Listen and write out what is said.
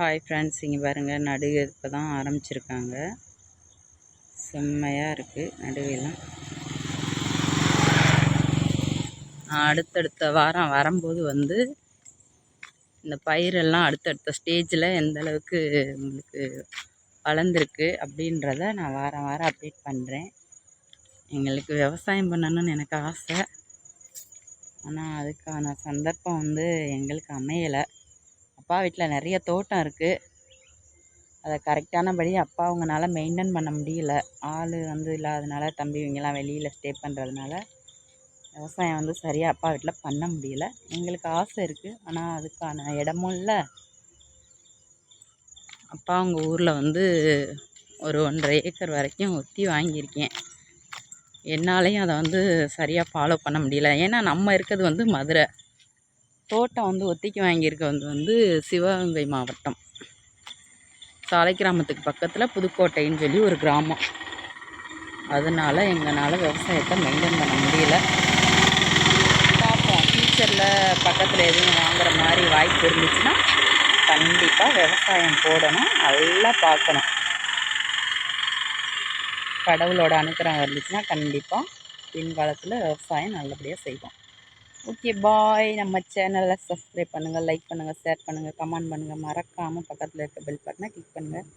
Hi friends இங்கே பாருங்கள் நடுவு இப்போ தான் ஆரம்பிச்சிருக்காங்க. செம்மையாக இருக்குது நடுவெல்லாம் அடுத்தடுத்த வாரம் வரும்போது வந்து இந்த பயிரெல்லாம் அடுத்தடுத்த ஸ்டேஜில் எந்தளவுக்கு உங்களுக்கு வளர்ந்துருக்கு அப்படின்றத நான் வாரம் வாரம் அப்டேட் பண்ணுறேன் எங்களுக்கு விவசாயம் பண்ணணும்னு எனக்கு ஆசை. ஆனால் அதுக்கான சந்தர்ப்பம் வந்து எங்களுக்கு அமையலை. அப்பா வீட்டில் நிறைய தோட்டம் இருக்குது அதை கரெக்டானபடி அப்பா அவங்கனால மெயின்டைன் பண்ண முடியல. ஆள் வந்து இல்லாதனால தம்பி இவங்கெல்லாம் வெளியில் ஸ்டே பண்ணுறதுனால விவசாயம் வந்து சரியாக அப்பா வீட்டில் பண்ண முடியல. எங்களுக்கு ஆசை இருக்குது ஆனால் அதுக்கான இடமும் இல்லை. அப்பா அவங்க ஊரில் வந்து ஒரு ஒன்றரை ஏக்கர் வரைக்கும் ஒத்தி வாங்கியிருக்கேன். என்னாலையும் அதை வந்து சரியாக ஃபாலோ பண்ண முடியல. ஏன்னா நம்ம இருக்கிறது வந்து மதுரை. தோட்டம் வந்து ஒத்திக்கு வாங்கியிருக்கிறது வந்து சிவகங்கை மாவட்டம். சாலை கிராமத்துக்கு பக்கத்தில் புதுக்கோட்டைன்னு சொல்லி ஒரு கிராமம். அதனால் எங்களால் விவசாயத்தை மெயின்டைன் பண்ண முடியல. பார்ப்போம். ஃப்யூச்சரில் பக்கத்தில் எதுவும் வாங்குகிற மாதிரி வாய்ப்பு இருந்துச்சுன்னா கண்டிப்பாக விவசாயம் போடணும். நல்லா பார்க்கணும். கடவுளோட அனுக்கிரகம் இருந்துச்சுன்னா கண்டிப்பாக பின்காலத்தில் விவசாயம் நல்லபடியாக செய்வோம். ஓகே பாய் நம்ம சேனலை சப்ஸ்கிரைப் பண்ணுங்கள் லைக் பண்ணுங்கள் ஷேர் பண்ணுங்கள் கமெண்ட் பண்ணுங்கள் மறக்காமல் பக்கத்தில் இருக்க பெல் பட்டனை கிளிக் பண்ணுங்கள்